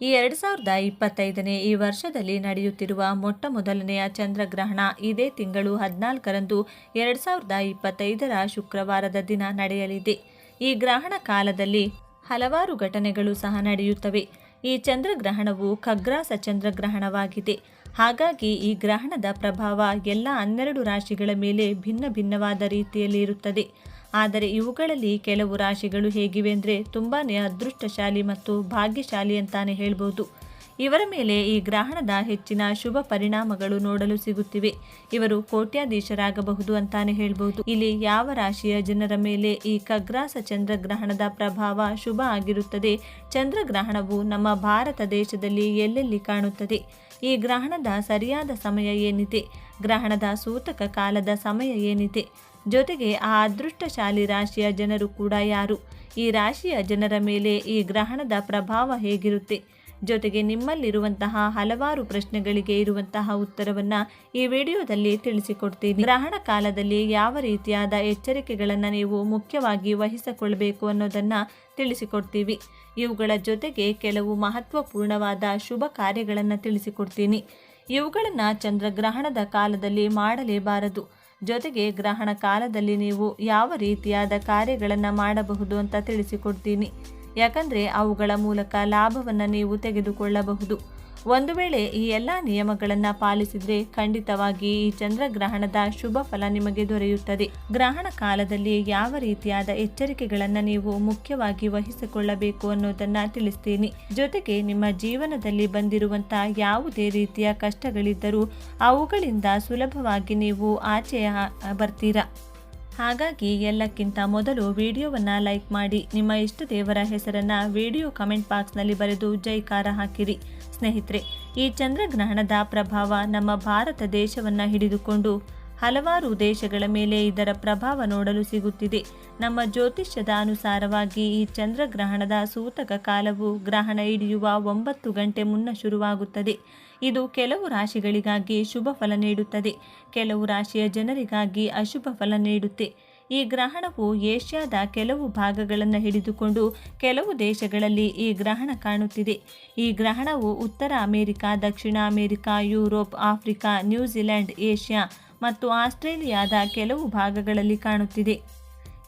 ಈ ಎರಡು ಸಾವಿರದ ಇಪ್ಪತ್ತೈದನೇ ಈ ವರ್ಷದಲ್ಲಿ ನಡೆಯುತ್ತಿರುವ ಮೊಟ್ಟ ಮೊದಲನೆಯ ಚಂದ್ರಗ್ರಹಣ ಇದೇ ತಿಂಗಳು ಹದಿನಾಲ್ಕರಂದು ಎರಡು ಸಾವಿರದ ಇಪ್ಪತ್ತೈದರ ಶುಕ್ರವಾರದ ದಿನ ನಡೆಯಲಿದೆ. ಈ ಗ್ರಹಣ ಕಾಲದಲ್ಲಿ ಹಲವಾರು ಘಟನೆಗಳು ಸಹ ನಡೆಯುತ್ತವೆ. ಈ ಚಂದ್ರಗ್ರಹಣವು ಖಗ್ರಾಸ ಚಂದ್ರಗ್ರಹಣವಾಗಿದೆ. ಹಾಗಾಗಿ ಈ ಗ್ರಹಣದ ಪ್ರಭಾವ ಎಲ್ಲ ಹನ್ನೆರಡು ರಾಶಿಗಳ ಮೇಲೆ ಭಿನ್ನ ಭಿನ್ನವಾದ ರೀತಿಯಲ್ಲಿ ಇರುತ್ತದೆ. ಆದರೆ ಇವುಗಳಲ್ಲಿ ಕೆಲವು ರಾಶಿಗಳು ಹೇಗಿವೆ ಅಂದರೆ ತುಂಬಾ ಅದೃಷ್ಟಶಾಲಿ ಮತ್ತು ಭಾಗ್ಯಶಾಲಿ ಅಂತಾನೆ ಹೇಳ್ಬೋದು. ಇವರ ಮೇಲೆ ಈ ಗ್ರಹಣದ ಹೆಚ್ಚಿನ ಶುಭ ಪರಿಣಾಮಗಳು ನೋಡಲು ಸಿಗುತ್ತಿವೆ. ಇವರು ಕೋಟ್ಯಾಧೀಶರಾಗಬಹುದು ಅಂತಾನೆ ಹೇಳ್ಬೋದು. ಇಲ್ಲಿ ಯಾವ ರಾಶಿಯ ಜನರ ಮೇಲೆ ಈ ಕಗ್ರಾಸ ಚಂದ್ರಗ್ರಹಣದ ಪ್ರಭಾವ ಶುಭ ಆಗಿರುತ್ತದೆ? ಚಂದ್ರಗ್ರಹಣವು ನಮ್ಮ ಭಾರತ ದೇಶದಲ್ಲಿ ಎಲ್ಲೆಲ್ಲಿ ಕಾಣುತ್ತದೆ? ಈ ಗ್ರಹಣದ ಸರಿಯಾದ ಸಮಯ ಏನಿದೆ? ಗ್ರಹಣದ ಸೂತಕ ಕಾಲದ ಸಮಯ ಏನಿದೆ? ಜೊತೆಗೆ ಆ ಅದೃಷ್ಟಶಾಲಿ ರಾಶಿಯ ಜನರು ಕೂಡ ಯಾರು? ಈ ರಾಶಿಯ ಜನರ ಮೇಲೆ ಈ ಗ್ರಹಣದ ಪ್ರಭಾವ ಹೇಗಿರುತ್ತೆ? ಜೊತೆಗೆ ನಿಮ್ಮಲ್ಲಿರುವಂತಹ ಹಲವಾರು ಪ್ರಶ್ನೆಗಳಿಗೆ ಇರುವಂತಹ ಉತ್ತರವನ್ನ ಈ ವಿಡಿಯೋದಲ್ಲಿ ತಿಳಿಸಿಕೊಡ್ತೀನಿ. ಗ್ರಹಣ ಕಾಲದಲ್ಲಿ ಯಾವ ರೀತಿಯಾದ ಎಚ್ಚರಿಕೆಗಳನ್ನು ನೀವು ಮುಖ್ಯವಾಗಿ ವಹಿಸಿಕೊಳ್ಬೇಕು ಅನ್ನೋದನ್ನ ತಿಳಿಸಿಕೊಡ್ತೀವಿ. ಇವುಗಳ ಜೊತೆಗೆ ಕೆಲವು ಮಹತ್ವಪೂರ್ಣವಾದ ಶುಭ ಕಾರ್ಯಗಳನ್ನು ತಿಳಿಸಿಕೊಡ್ತೀನಿ. ಇವುಗಳನ್ನು ಚಂದ್ರಗ್ರಹಣದ ಕಾಲದಲ್ಲಿ ಮಾಡಲೇಬಾರದು. ಜೊತೆಗೆ ಗ್ರಹಣ ಕಾಲದಲ್ಲಿ ನೀವು ಯಾವ ರೀತಿಯಾದ ಕಾರ್ಯಗಳನ್ನು ಮಾಡಬಹುದು ಅಂತ ತಿಳಿಸಿಕೊಡ್ತೀನಿ. ಯಾಕಂದರೆ ಅವುಗಳ ಮೂಲಕ ಲಾಭವನ್ನು ನೀವು ತೆಗೆದುಕೊಳ್ಳಬಹುದು. ಒಂದು ವೇಳೆ ಈ ಎಲ್ಲ ನಿಯಮಗಳನ್ನು ಪಾಲಿಸಿದರೆ ಖಂಡಿತವಾಗಿ ಈ ಚಂದ್ರಗ್ರಹಣದ ಶುಭ ಫಲ ನಿಮಗೆ ದೊರೆಯುತ್ತದೆ. ಗ್ರಹಣ ಕಾಲದಲ್ಲಿ ಯಾವ ರೀತಿಯಾದ ಎಚ್ಚರಿಕೆಗಳನ್ನು ನೀವು ಮುಖ್ಯವಾಗಿ ವಹಿಸಿಕೊಳ್ಳಬೇಕು ಅನ್ನೋದನ್ನ ತಿಳಿಸ್ತೀನಿ. ಜೊತೆಗೆ ನಿಮ್ಮ ಜೀವನದಲ್ಲಿ ಬಂದಿರುವಂತಹ ಯಾವುದೇ ರೀತಿಯ ಕಷ್ಟಗಳಿದ್ದರೂ ಅವುಗಳಿಂದ ಸುಲಭವಾಗಿ ನೀವು ಆಚೆಯ ಬರ್ತೀರಾ? ಹಾಗಾಗಿ ಎಲ್ಲಕ್ಕಿಂತ ಮೊದಲು ವಿಡಿಯೋವನ್ನು ಲೈಕ್ ಮಾಡಿ. ನಿಮ್ಮ ಇಷ್ಟ ದೇವರ ಹೆಸರನ್ನು ವಿಡಿಯೋ ಕಮೆಂಟ್ ಬಾಕ್ಸ್ನಲ್ಲಿ ಬರೆದು ಜೈಕಾರ ಹಾಕಿರಿ. ಸ್ನೇಹಿತರೆ, ಈ ಚಂದ್ರಗ್ರಹಣದ ಪ್ರಭಾವ ನಮ್ಮ ಭಾರತ ದೇಶವನ್ನು ಹಿಡಿದುಕೊಂಡು ಹಲವಾರು ದೇಶಗಳ ಮೇಲೆ ಇದರ ಪ್ರಭಾವ ನೋಡಲು ಸಿಗುತ್ತಿದೆ. ನಮ್ಮ ಜ್ಯೋತಿಷ್ಯದ ಅನುಸಾರವಾಗಿ ಈ ಚಂದ್ರಗ್ರಹಣದ ಸೂತಕ ಕಾಲವು ಗ್ರಹಣ ಹಿಡಿಯುವ ಒಂಬತ್ತು ಗಂಟೆ ಮುನ್ನ ಶುರುವಾಗುತ್ತದೆ. ಇದು ಕೆಲವು ರಾಶಿಗಳಿಗಾಗಿ ಶುಭ ಫಲ ನೀಡುತ್ತದೆ. ಕೆಲವು ರಾಶಿಯ ಜನರಿಗಾಗಿ ಅಶುಭ ಫಲ ನೀಡುತ್ತೆ. ಈ ಗ್ರಹಣವು ಏಷ್ಯಾದ ಕೆಲವು ಭಾಗಗಳನ್ನು ಹಿಡಿದುಕೊಂಡು ಕೆಲವು ದೇಶಗಳಲ್ಲಿ ಈ ಗ್ರಹಣ ಕಾಣುತ್ತಿದೆ. ಈ ಗ್ರಹಣವು ಉತ್ತರ ಅಮೆರಿಕ, ದಕ್ಷಿಣ America, Europe, Africa New Zealand Asia ಮತ್ತು ಆಸ್ಟ್ರೇಲಿಯಾದ ಕೆಲವು ಭಾಗಗಳಲ್ಲಿ ಕಾಣುತ್ತಿದೆ.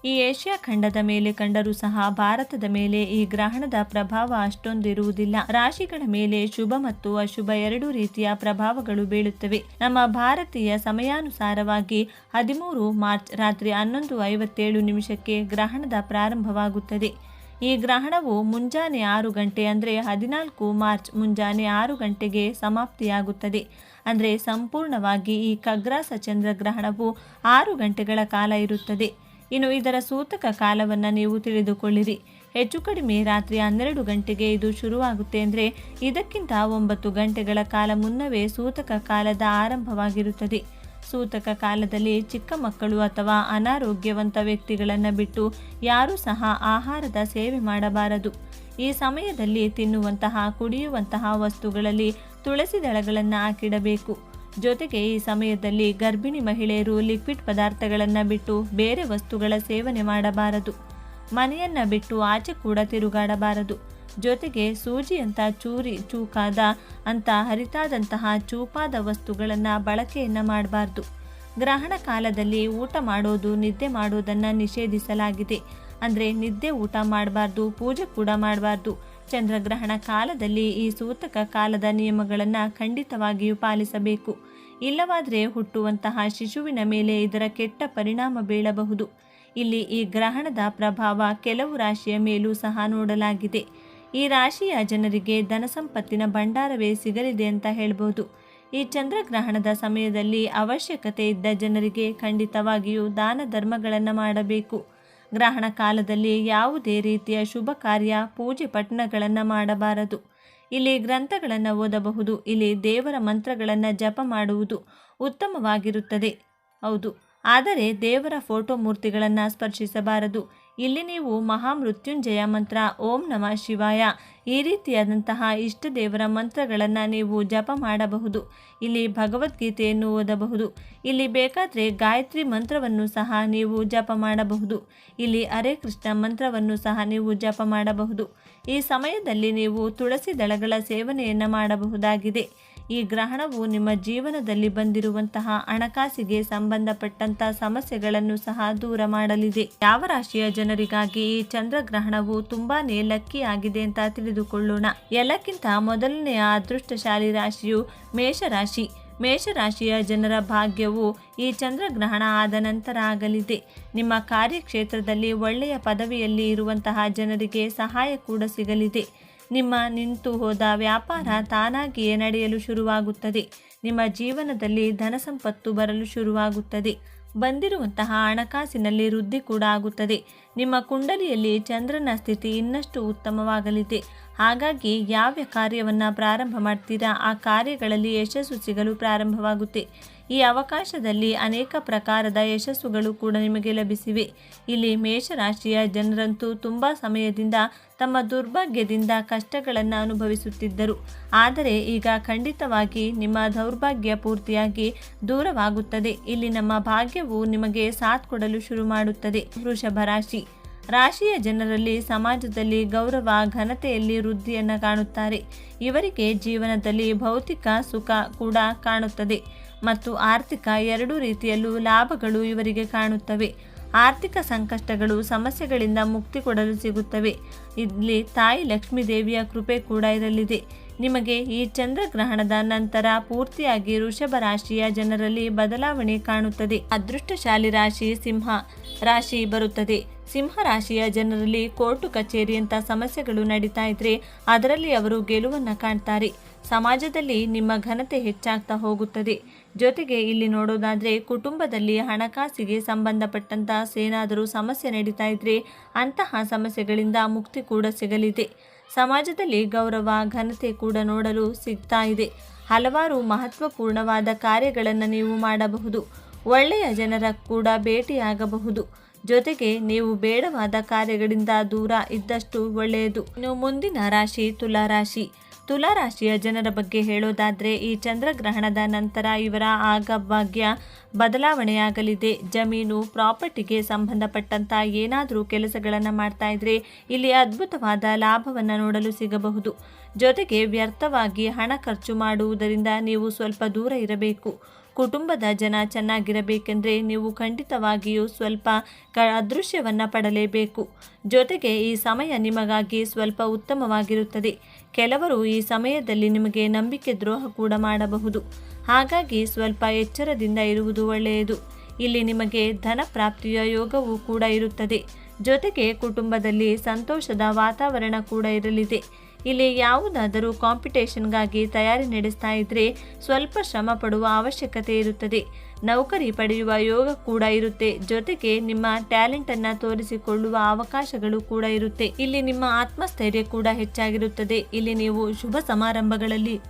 ಈ ಏಷ್ಯಾ ಖಂಡದ ಮೇಲೆ ಕಂಡರೂ ಸಹ ಭಾರತದ ಮೇಲೆ ಈ ಗ್ರಹಣದ ಪ್ರಭಾವ ಅಷ್ಟೊಂದಿರುವುದಿಲ್ಲ. ರಾಶಿಗಳ ಮೇಲೆ ಶುಭ ಮತ್ತು ಅಶುಭ ಎರಡೂ ರೀತಿಯ ಪ್ರಭಾವಗಳು ಬೀಳುತ್ತವೆ. ನಮ್ಮ ಭಾರತೀಯ ಸಮಯಾನುಸಾರವಾಗಿ ಹದಿಮೂರು ಮಾರ್ಚ್ ರಾತ್ರಿ ಹನ್ನೊಂದು ಐವತ್ತೇಳು ನಿಮಿಷಕ್ಕೆ ಗ್ರಹಣದ ಪ್ರಾರಂಭವಾಗುತ್ತದೆ. ಈ ಗ್ರಹಣವು ಮುಂಜಾನೆ ಆರು ಗಂಟೆ ಅಂದರೆ ಹದಿನಾಲ್ಕು ಮಾರ್ಚ್ ಮುಂಜಾನೆ ಆರು ಗಂಟೆಗೆ ಸಮಾಪ್ತಿಯಾಗುತ್ತದೆ. ಅಂದರೆ ಸಂಪೂರ್ಣವಾಗಿ ಈ ಖಗ್ರಾಸ ಚಂದ್ರಗ್ರಹಣವು ಆರು ಗಂಟೆಗಳ ಕಾಲ ಇರುತ್ತದೆ. ಇನ್ನು ಇದರ ಸೂತಕ ಕಾಲವನ್ನು ನೀವು ತಿಳಿದುಕೊಳ್ಳಿರಿ. ಹೆಚ್ಚು ಕಡಿಮೆ ರಾತ್ರಿ ಹನ್ನೆರಡು ಗಂಟೆಗೆ ಇದು ಶುರುವಾಗುತ್ತೆ ಅಂದರೆ ಇದಕ್ಕಿಂತ ಒಂಬತ್ತು ಗಂಟೆಗಳ ಕಾಲ ಮುನ್ನವೇ ಸೂತಕ ಕಾಲದ ಆರಂಭವಾಗಿರುತ್ತದೆ. ಸೂತಕ ಕಾಲದಲ್ಲಿ ಚಿಕ್ಕ ಮಕ್ಕಳು ಅಥವಾ ಅನಾರೋಗ್ಯವಂತ ವ್ಯಕ್ತಿಗಳನ್ನು ಬಿಟ್ಟು ಯಾರೂ ಸಹ ಆಹಾರದ ಸೇವೆ ಮಾಡಬಾರದು. ಈ ಸಮಯದಲ್ಲಿ ತಿನ್ನುವಂತಹ ಕುಡಿಯುವಂತಹ ವಸ್ತುಗಳಲ್ಲಿ ತುಳಸಿ ದಳಗಳನ್ನು ಹಾಕಿಡಬೇಕು. ಜೊತೆಗೆ ಈ ಸಮಯದಲ್ಲಿ ಗರ್ಭಿಣಿ ಮಹಿಳೆಯರು ಲಿಕ್ವಿಡ್ ಪದಾರ್ಥಗಳನ್ನು ಬಿಟ್ಟು ಬೇರೆ ವಸ್ತುಗಳ ಸೇವನೆ ಮಾಡಬಾರದು. ಮನೆಯನ್ನು ಬಿಟ್ಟು ಆಚೆ ಕೂಡ ತಿರುಗಾಡಬಾರದು. ಜೊತೆಗೆ ಸೂಜಿಯಂಥ ಚೂರಿ, ಚೂಕಾದ ಅಂತ ಹರಿತಾದಂತಹ ಚೂಪಾದ ವಸ್ತುಗಳನ್ನು ಬಳಕೆಯನ್ನು ಮಾಡಬಾರ್ದು. ಗ್ರಹಣ ಕಾಲದಲ್ಲಿ ಊಟ ಮಾಡೋದು, ನಿದ್ದೆ ಮಾಡೋದನ್ನು ನಿಷೇಧಿಸಲಾಗಿದೆ. ಅಂದರೆ ನಿದ್ದೆ ಊಟ ಮಾಡಬಾರ್ದು, ಪೂಜೆ ಕೂಡ ಮಾಡಬಾರ್ದು. ಚಂದ್ರಗ್ರಹಣ ಕಾಲದಲ್ಲಿ ಈ ಸೂತಕ ಕಾಲದ ನಿಯಮಗಳನ್ನು ಖಂಡಿತವಾಗಿಯೂ ಪಾಲಿಸಬೇಕು. ಇಲ್ಲವಾದರೆ ಹುಟ್ಟುವಂತಹ ಶಿಶುವಿನ ಮೇಲೆ ಇದರ ಕೆಟ್ಟ ಪರಿಣಾಮ ಬೀಳಬಹುದು. ಇಲ್ಲಿ ಈ ಗ್ರಹಣದ ಪ್ರಭಾವ ಕೆಲವು ರಾಶಿಯ ಮೇಲೂ ಸಹ ನೋಡಲಾಗಿದೆ. ಈ ರಾಶಿಯ ಜನರಿಗೆ ಧನಸಂಪತ್ತಿನ ಭಂಡಾರವೇ ಸಿಗಲಿದೆ ಅಂತ ಹೇಳ್ಬೋದು. ಈ ಚಂದ್ರಗ್ರಹಣದ ಸಮಯದಲ್ಲಿ ಅವಶ್ಯಕತೆ ಇದ್ದ ಜನರಿಗೆ ಖಂಡಿತವಾಗಿಯೂ ದಾನ ಧರ್ಮಗಳನ್ನು ಮಾಡಬೇಕು. ಗ್ರಹಣ ಕಾಲದಲ್ಲಿ ಯಾವುದೇ ರೀತಿಯ ಶುಭ ಕಾರ್ಯ, ಪೂಜೆ ಪಠಣಗಳನ್ನು ಮಾಡಬಾರದು. ಇಲ್ಲಿ ಗ್ರಂಥಗಳನ್ನು ಓದಬಹುದು, ಇಲ್ಲಿ ದೇವರ ಮಂತ್ರಗಳನ್ನು ಜಪ ಮಾಡುವುದು ಉತ್ತಮವಾಗಿರುತ್ತದೆ. ಹೌದು, ಆದರೆ ದೇವರ ಫೋಟೋ ಮೂರ್ತಿಗಳನ್ನು ಸ್ಪರ್ಶಿಸಬಾರದು. ಇಲ್ಲಿ ನೀವು ಮಹಾಮೃತ್ಯುಂಜಯ ಮಂತ್ರ ಓಂ ನಮಃ ಶಿವಾಯ ಈ ರೀತಿಯಾದಂತಹ ಇಷ್ಟ ದೇವರ ಮಂತ್ರಗಳನ್ನು ನೀವು ಜಪ ಮಾಡಬಹುದು. ಇಲ್ಲಿ ಭಗವದ್ಗೀತೆಯನ್ನು ಓದಬಹುದು. ಇಲ್ಲಿ ಬೇಕಾದರೆ ಗಾಯತ್ರಿ ಮಂತ್ರವನ್ನು ಸಹ ನೀವು ಜಪ ಮಾಡಬಹುದು. ಇಲ್ಲಿ ಅರೆ ಕೃಷ್ಣ ಮಂತ್ರವನ್ನು ಸಹ ನೀವು ಜಪ ಮಾಡಬಹುದು. ಈ ಸಮಯದಲ್ಲಿ ನೀವು ತುಳಸಿ ದಳಗಳ ಸೇವನೆಯನ್ನು ಮಾಡಬಹುದಾಗಿದೆ. ಈ ಗ್ರಹಣವು ನಿಮ್ಮ ಜೀವನದಲ್ಲಿ ಬಂದಿರುವಂತಹ ಹಣಕಾಸಿಗೆ ಸಂಬಂಧಪಟ್ಟಂತಹ ಸಮಸ್ಯೆಗಳನ್ನು ಸಹ ದೂರ ಮಾಡಲಿದೆ. ಯಾವ ರಾಶಿಯ ಜನರಿಗಾಗಿ ಈ ಚಂದ್ರಗ್ರಹಣವು ತುಂಬಾನೇ ಲಕ್ಕಿ ಆಗಿದೆ ಅಂತ ತಿಳಿದುಕೊಳ್ಳೋಣ. ಎಲ್ಲಕ್ಕಿಂತ ಮೊದಲನೆಯ ಅದೃಷ್ಟಶಾಲಿ ರಾಶಿಯು ಮೇಷರಾಶಿ ಮೇಷರಾಶಿಯ ಜನರ ಭಾಗ್ಯವು ಈ ಚಂದ್ರಗ್ರಹಣ ಆದ ನಂತರ ಆಗಲಿದೆ. ನಿಮ್ಮ ಕಾರ್ಯಕ್ಷೇತ್ರದಲ್ಲಿ ಒಳ್ಳೆಯ ಪದವಿಯಲ್ಲಿ ಇರುವಂತಹ ಜನರಿಗೆ ಸಹಾಯ ಕೂಡ ಸಿಗಲಿದೆ. ನಿಮ್ಮ ನಿಂತು ಹೋದ ವ್ಯಾಪಾರ ತಾನಾಗಿಯೇ ನಡೆಯಲು ಶುರುವಾಗುತ್ತದೆ. ನಿಮ್ಮ ಜೀವನದಲ್ಲಿ ಧನ ಸಂಪತ್ತು ಬರಲು ಶುರುವಾಗುತ್ತದೆ. ಬಂದಿರುವಂತಹ ಹಣಕಾಸಿನಲ್ಲಿ ವೃದ್ಧಿ ಕೂಡ ಆಗುತ್ತದೆ. ನಿಮ್ಮ ಕುಂಡಲಿಯಲ್ಲಿ ಚಂದ್ರನ ಸ್ಥಿತಿ ಇನ್ನಷ್ಟು ಉತ್ತಮವಾಗಲಿದೆ. ಹಾಗಾಗಿ ಯಾವ ಕಾರ್ಯವನ್ನು ಪ್ರಾರಂಭ ಮಾಡ್ತೀರಾ? ಆ ಕಾರ್ಯಗಳಲ್ಲಿ ಯಶಸ್ಸು ಸಿಗಲು ಪ್ರಾರಂಭವಾಗುತ್ತೆ. ಈ ಅವಕಾಶದಲ್ಲಿ ಅನೇಕ ಪ್ರಕಾರದ ಯಶಸ್ಸುಗಳು ಕೂಡ ನಿಮಗೆ ಲಭಿಸಿವೆ. ಇಲ್ಲಿ ಮೇಷರಾಶಿಯ ಜನರಂತೂ ತುಂಬ ಸಮಯದಿಂದ ತಮ್ಮ ದುರ್ಭಾಗ್ಯದಿಂದ ಕಷ್ಟಗಳನ್ನು ಅನುಭವಿಸುತ್ತಿದ್ದರು. ಆದರೆ ಈಗ ಖಂಡಿತವಾಗಿ ನಿಮ್ಮ ದೌರ್ಭಾಗ್ಯ ಪೂರ್ತಿಯಾಗಿ ದೂರವಾಗುತ್ತದೆ. ಇಲ್ಲಿ ನಮ್ಮ ಭಾಗ್ಯವು ನಿಮಗೆ ಸಾಥ್ ಕೊಡಲು ಶುರು ಮಾಡುತ್ತದೆ. ವೃಷಭ ರಾಶಿ. ರಾಶಿಯ ಜನರಲ್ಲಿ ಸಮಾಜದಲ್ಲಿ ಗೌರವ, ಘನತೆಯಲ್ಲಿ ವೃದ್ಧಿಯನ್ನು ಕಾಣುತ್ತಾರೆ. ಇವರಿಗೆ ಜೀವನದಲ್ಲಿ ಭೌತಿಕ ಸುಖ ಕೂಡ ಕಾಣುತ್ತದೆ. ಮತ್ತು ಆರ್ಥಿಕ ಎರಡೂ ರೀತಿಯಲ್ಲೂ ಲಾಭಗಳು ಇವರಿಗೆ ಕಾಣುತ್ತವೆ. ಆರ್ಥಿಕ ಸಂಕಷ್ಟಗಳು ಸಮಸ್ಯೆಗಳಿಂದ ಮುಕ್ತಿ ಕೊಡಲು ಸಿಗುತ್ತವೆ. ಇಲ್ಲಿ ತಾಯಿ ಲಕ್ಷ್ಮೀ ದೇವಿಯ ಕೃಪೆ ಕೂಡ ಇರಲಿದೆ. ನಿಮಗೆ ಈ ಚಂದ್ರಗ್ರಹಣದ ನಂತರ ಪೂರ್ತಿಯಾಗಿ ವೃಷಭ ರಾಶಿಯ ಜನರಲ್ಲಿ ಬದಲಾವಣೆ ಕಾಣುತ್ತದೆ. ಅದೃಷ್ಟಶಾಲಿ ರಾಶಿ ಸಿಂಹ ರಾಶಿ ಬರುತ್ತದೆ. ಸಿಂಹ ರಾಶಿಯ ಜನರಲ್ಲಿ ಕೋರ್ಟು ಕಚೇರಿಯಂಥ ಸಮಸ್ಯೆಗಳು ನಡೀತಾ ಇದ್ರೆ ಅದರಲ್ಲಿ ಅವರು ಗೆಲುವನ್ನು ಕಾಣ್ತಾರೆ. ಸಮಾಜದಲ್ಲಿ ನಿಮ್ಮ ಘನತೆ ಹೆಚ್ಚಾಗ್ತಾ ಹೋಗುತ್ತದೆ. ಜೊತೆಗೆ ಇಲ್ಲಿ ನೋಡೋದಾದರೆ ಕುಟುಂಬದಲ್ಲಿ ಹಣಕಾಸಿಗೆ ಸಂಬಂಧಪಟ್ಟಂತಹ ಏನಾದರೂ ಸಮಸ್ಯೆ ನಡೀತಾ ಇದ್ರೆ ಅಂತಹ ಸಮಸ್ಯೆಗಳಿಂದ ಮುಕ್ತಿ ಕೂಡ ಸಿಗಲಿದೆ. ಸಮಾಜದಲ್ಲಿ ಗೌರವ, ಘನತೆ ಕೂಡ ನೋಡಲು ಸಿಗ್ತಾ ಇದೆ. ಹಲವಾರು ಮಹತ್ವಪೂರ್ಣವಾದ ಕಾರ್ಯಗಳನ್ನು ನೀವು ಮಾಡಬಹುದು. ಒಳ್ಳೆಯ ಜನರ ಕೂಡ ಭೇಟಿಯಾಗಬಹುದು. ಜೊತೆಗೆ ನೀವು ಬೇಡವಾದ ಕಾರ್ಯಗಳಿಂದ ದೂರ ಇದ್ದಷ್ಟು ಒಳ್ಳೆಯದು. ಇನ್ನು ಮುಂದಿನ ರಾಶಿ, ತುಲಾ ತುಲಾ ರಾಶಿಯ ಜನರ ಬಗ್ಗೆ ಹೇಳೋದಾದರೆ ಈ ಚಂದ್ರಗ್ರಹಣದ ನಂತರ ಇವರ ಆಗಭಾಗ್ಯ ಬದಲಾವಣೆಯಾಗಲಿದೆ. ಜಮೀನು, ಪ್ರಾಪರ್ಟಿಗೆ ಸಂಬಂಧಪಟ್ಟಂಥ ಏನಾದರೂ ಕೆಲಸಗಳನ್ನು ಮಾಡ್ತಾ ಇದ್ರೆ ಇಲ್ಲಿ ಅದ್ಭುತವಾದ ಲಾಭವನ್ನು ನೋಡಲು ಸಿಗಬಹುದು. ಜೊತೆಗೆ ವ್ಯರ್ಥವಾಗಿ ಹಣ ಖರ್ಚು ಮಾಡುವುದರಿಂದ ನೀವು ಸ್ವಲ್ಪ ದೂರ ಇರಬೇಕು. ಕುಟುಂಬದ ಜನ ಚೆನ್ನಾಗಿರಬೇಕೆಂದರೆ ನೀವು ಖಂಡಿತವಾಗಿಯೂ ಸ್ವಲ್ಪ ಕ ಅದೃಶ್ಯವನ್ನು ಪಡಲೇಬೇಕು. ಜೊತೆಗೆ ಈ ಸಮಯ ನಿಮಗಾಗಿ ಸ್ವಲ್ಪ ಉತ್ತಮವಾಗಿರುತ್ತದೆ. ಕೆಲವರು ಈ ಸಮಯದಲ್ಲಿ ನಿಮಗೆ ನಂಬಿಕೆ ದ್ರೋಹ ಕೂಡ ಮಾಡಬಹುದು. ಹಾಗಾಗಿ ಸ್ವಲ್ಪ ಎಚ್ಚರದಿಂದ ಇರುವುದು ಒಳ್ಳೆಯದು. ಇಲ್ಲಿ ನಿಮಗೆ ಧನ ಪ್ರಾಪ್ತಿಯ ಯೋಗವೂ ಕೂಡ ಇರುತ್ತದೆ. ಜೊತೆಗೆ ಕುಟುಂಬದಲ್ಲಿ ಸಂತೋಷದ ವಾತಾವರಣ ಕೂಡ ಇರಲಿದೆ. ಇಲ್ಲಿ ಯಾವುದಾದರೂ ಕಾಂಪಿಟೇಷನ್ಗಾಗಿ ತಯಾರಿ ನಡೆಸ್ತಾ ಇದ್ರೆ ಸ್ವಲ್ಪ ಶ್ರಮ ಪಡುವ ಅವಶ್ಯಕತೆ ಇರುತ್ತದೆ. ನೌಕರಿ ಪಡೆಯುವ ಯೋಗ ಕೂಡ ಇರುತ್ತೆ. ಜೊತೆಗೆ ನಿಮ್ಮ ಟ್ಯಾಲೆಂಟ್ ಅನ್ನ ತೋರಿಸಿಕೊಳ್ಳುವ ಅವಕಾಶಗಳು ಕೂಡ ಇರುತ್ತೆ. ಇಲ್ಲಿ ನಿಮ್ಮ ಆತ್ಮಸ್ಥೈರ್ಯ ಕೂಡ ಹೆಚ್ಚಾಗಿರುತ್ತದೆ. ಇಲ್ಲಿ ನೀವು ಶುಭ ಸಮಾರಂಭಗಳಲ್ಲಿ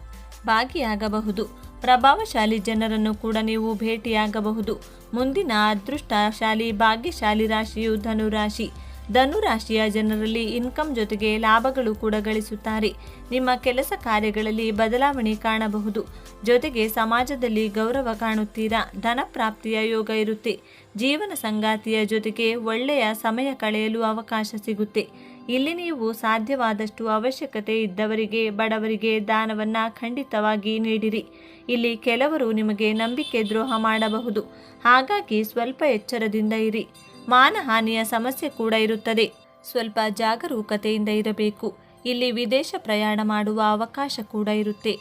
ಭಾಗಿಯಾಗಬಹುದು. ಪ್ರಭಾವಶಾಲಿ ಜನರನ್ನು ಕೂಡ ನೀವು ಭೇಟಿಯಾಗಬಹುದು. ಮುಂದಿನ ಅದೃಷ್ಟಶಾಲಿ, ಭಾಗ್ಯಶಾಲಿ ರಾಶಿಯು ಧನುರಾಶಿ. ಧನುರಾಶಿಯ ಜನರಲ್ಲಿ ಇನ್ಕಮ್ ಜೊತೆಗೆ ಲಾಭಗಳು ಕೂಡ ಗಳಿಸುತ್ತಾರೆ. ನಿಮ್ಮ ಕೆಲಸ ಕಾರ್ಯಗಳಲ್ಲಿ ಬದಲಾವಣೆ ಕಾಣಬಹುದು. ಜೊತೆಗೆ ಸಮಾಜದಲ್ಲಿ ಗೌರವ ಕಾಣುತ್ತೀರಾ? ಧನ ಪ್ರಾಪ್ತಿಯ ಯೋಗ ಇರುತ್ತೆ. ಜೀವನ ಸಂಗಾತಿಯ ಜೊತೆಗೆ ಒಳ್ಳೆಯ ಸಮಯ ಕಳೆಯಲು ಅವಕಾಶ ಸಿಗುತ್ತೆ. ಇಲ್ಲಿ ನೀವು ಸಾಧ್ಯವಾದಷ್ಟು ಅವಶ್ಯಕತೆ ಇದ್ದವರಿಗೆ, ಬಡವರಿಗೆ ದಾನವನ್ನ ಖಂಡಿತವಾಗಿ ನೀಡಿರಿ. ಇಲ್ಲಿ ಕೆಲವರು ನಿಮಗೆ ನಂಬಿಕೆ ದ್ರೋಹ ಮಾಡಬಹುದು. ಹಾಗಾಗಿ ಸ್ವಲ್ಪ ಎಚ್ಚರದಿಂದ ಇರಿ. ಮಾನಹಾನಿಯ ಸಮಸ್ಯೆ ಕೂಡ ಇರುತ್ತದೆ. ಸ್ವಲ್ಪ ಜಾಗರೂಕತೆಯಿಂದ ಇರಬೇಕು. ಇಲ್ಲಿ ವಿದೇಶ ಪ್ರಯಾಣ ಮಾಡುವ ಅವಕಾಶ ಕೂಡ ಇರುತ್ತೆ.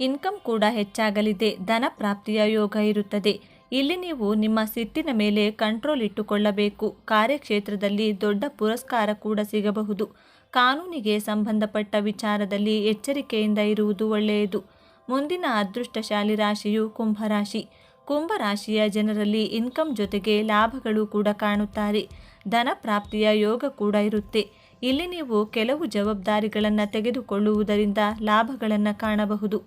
ಇನ್ಕಮ್ ಕೂಡ ಹೆಚ್ಚಾಗಲಿದೆ. ಧನ ಪ್ರಾಪ್ತಿಯ ಯೋಗ ಇರುತ್ತದೆ. ಇಲ್ಲಿ ನೀವು ನಿಮ್ಮ ಸಿಟ್ಟಿನ ಮೇಲೆ ಕಂಟ್ರೋಲ್ ಇಟ್ಟುಕೊಳ್ಳಬೇಕು. ಕಾರ್ಯಕ್ಷೇತ್ರದಲ್ಲಿ ದೊಡ್ಡ ಪುರಸ್ಕಾರ ಕೂಡ ಸಿಗಬಹುದು. ಕಾನೂನಿಗೆ ಸಂಬಂಧಪಟ್ಟ ವಿಚಾರದಲ್ಲಿ ಎಚ್ಚರಿಕೆಯಿಂದ ಇರುವುದು ಒಳ್ಳೆಯದು. ಮುಂದಿನ ಅದೃಷ್ಟಶಾಲಿ ರಾಶಿಯು ಕುಂಭರಾಶಿ ಕುಂಭರಾಶಿಯ ಜನರಲ್ಲಿ ಇನ್ಕಮ್ ಜೊತೆಗೆ ಲಾಭಗಳು ಕೂಡ ಕಾಣುತ್ತಾರೆ. ಧನ ಪ್ರಾಪ್ತಿಯ ಯೋಗ ಕೂಡ ಇರುತ್ತೆ. ಇಲ್ಲಿ ನೀವು ಕೆಲವು ಜವಾಬ್ದಾರಿಗಳನ್ನು ತೆಗೆದುಕೊಳ್ಳುವುದರಿಂದ ಲಾಭಗಳನ್ನು ಕಾಣಬಹುದು.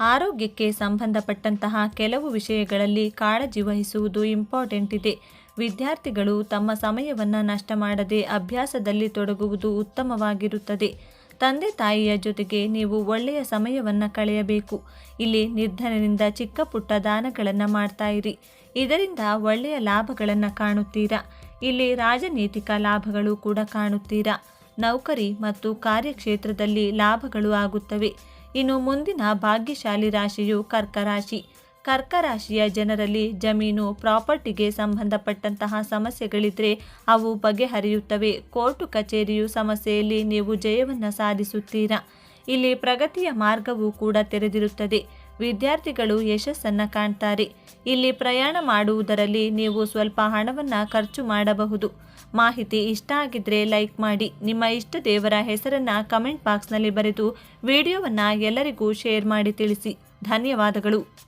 ಆರೋಗ್ಯಕ್ಕೆ ಸಂಬಂಧಪಟ್ಟಂತಹ ಕೆಲವು ವಿಷಯಗಳಲ್ಲಿ ಕಾಳಜಿ ವಹಿಸುವುದು ಇಂಪಾರ್ಟೆಂಟ್ ಇದೆ. ವಿದ್ಯಾರ್ಥಿಗಳು ತಮ್ಮ ಸಮಯವನ್ನು ನಷ್ಟ ಮಾಡದೆ ಅಭ್ಯಾಸದಲ್ಲಿ ತೊಡಗುವುದು ಉತ್ತಮವಾಗಿರುತ್ತದೆ. ತಂದೆ ತಾಯಿಯ ಜೊತೆಗೆ ನೀವು ಒಳ್ಳೆಯ ಸಮಯವನ್ನು ಕಳೆಯಬೇಕು. ಇಲ್ಲಿ ನಿರ್ಧನದಿಂದ ಚಿಕ್ಕ ಪುಟ್ಟ ದಾನಗಳನ್ನು ಮಾಡ್ತಾ ಇರಿ. ಇದರಿಂದ ಒಳ್ಳೆಯ ಲಾಭಗಳನ್ನು ಕಾಣುತ್ತೀರಾ? ಇಲ್ಲಿ ರಾಜನೀತಿಕ ಲಾಭಗಳು ಕೂಡ ಕಾಣುತ್ತೀರಾ? ನೌಕರಿ ಮತ್ತು ಕಾರ್ಯಕ್ಷೇತ್ರದಲ್ಲಿ ಲಾಭಗಳು ಆಗುತ್ತವೆ. ಇನ್ನು ಮುಂದಿನ ಭಾಗ್ಯಶಾಲಿ ರಾಶಿಯು ಕರ್ಕ ರಾಶಿ ಕರ್ಕ ರಾಶಿಯ ಜನರಲ್ಲಿ ಜಮೀನು, ಪ್ರಾಪರ್ಟಿಗೆ ಸಂಬಂಧಪಟ್ಟಂತಹ ಸಮಸ್ಯೆಗಳಿದ್ರೆ ಅವು ಬಗೆಹರಿಯುತ್ತವೆ. ಕೋರ್ಟು ಕಚೇರಿಯು ಸಮಸ್ಯೆಯಲ್ಲಿ ನೀವು ಜಯವನ್ನು ಸಾಧಿಸುತ್ತೀರಾ? ಇಲ್ಲಿ ಪ್ರಗತಿಯ ಮಾರ್ಗವೂ ಕೂಡ ತೆರೆದಿರುತ್ತದೆ. ವಿದ್ಯಾರ್ಥಿಗಳು ಯಶಸ್ಸನ್ನು ಕಾಣ್ತಾರೆ. ಇಲ್ಲಿ ಪ್ರಯಾಣ ಮಾಡುವುದರಲ್ಲಿ ನೀವು ಸ್ವಲ್ಪ ಹಣವನ್ನು ಖರ್ಚು ಮಾಡಬಹುದು. ಮಾಹಿತಿ ಇಷ್ಟ ಆಗಿದ್ರೆ ಲೈಕ್ ಮಾಡಿ. ನಿಮ್ಮ ಇಷ್ಟ ದೇವರ ಹೆಸರನ್ನು ಕಮೆಂಟ್ ಬಾಕ್ಸ್ನಲ್ಲಿ ಬರೆದು ವಿಡಿಯೋವನ್ನು ಎಲ್ಲರಿಗೂ ಶೇರ್ ಮಾಡಿ ತಿಳಿಸಿ. ಧನ್ಯವಾದಗಳು.